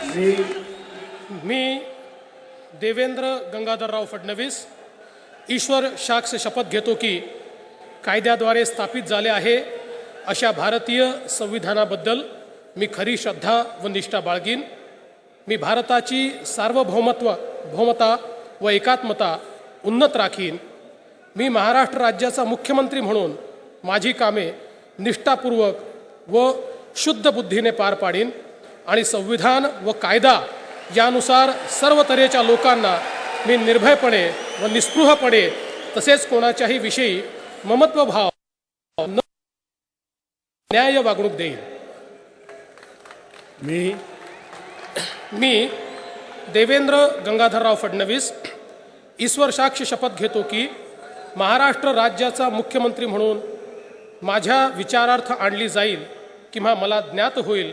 मी मी देवेंद्र गंगाधरराव फडणवीस ईश्वर साक्ष शपथ घेतो की कायद्याद्वारे स्थापित झाले आहे अशा भारतीय संविधानाबद्दल मी खरी श्रद्धा व निष्ठा बाळगीन. मी भारताची सार्वभौमत्व भौमता व एकात्मता उन्नत राखीन. मी महाराष्ट्र राज्याचा मुख्यमंत्री म्हणून माझी कामे निष्ठापूर्वक व शुद्ध बुद्धीने पार पाडीन. आणि संविधान व कायदा यानुसार सर्व तऱ्हेच्या लोकांना मी निर्भयपणे व निस्पृहपणे तसेच कोणाच्याही विषयी ममत्वभाव न न्याय वागणूक देईन. मी? मी देवेंद्र गंगाधरराव फडणवीस ईश्वर साक्ष शपथ घेतो की महाराष्ट्र राज्याचा मुख्यमंत्री म्हणून माझ्या विचारार्थ आणली जाईल किंवा मला ज्ञात होईल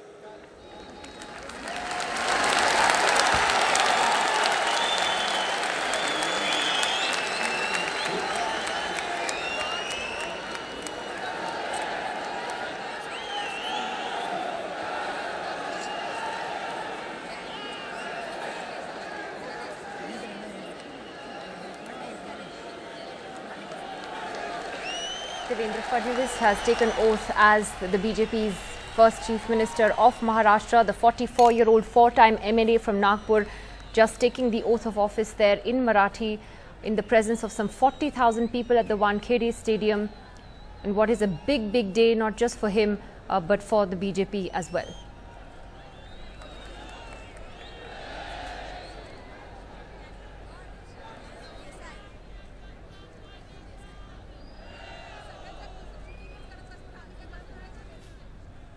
Devendra Fadnavis has taken oath as the BJP's first chief minister of Maharashtra, the 44-year-old four-time MLA from Nagpur, just taking the oath of office there in Marathi in the presence of some 40,000 people at the Wankhede Stadium. And what is a big, big day, not just for him, uh, but for the BJP as well.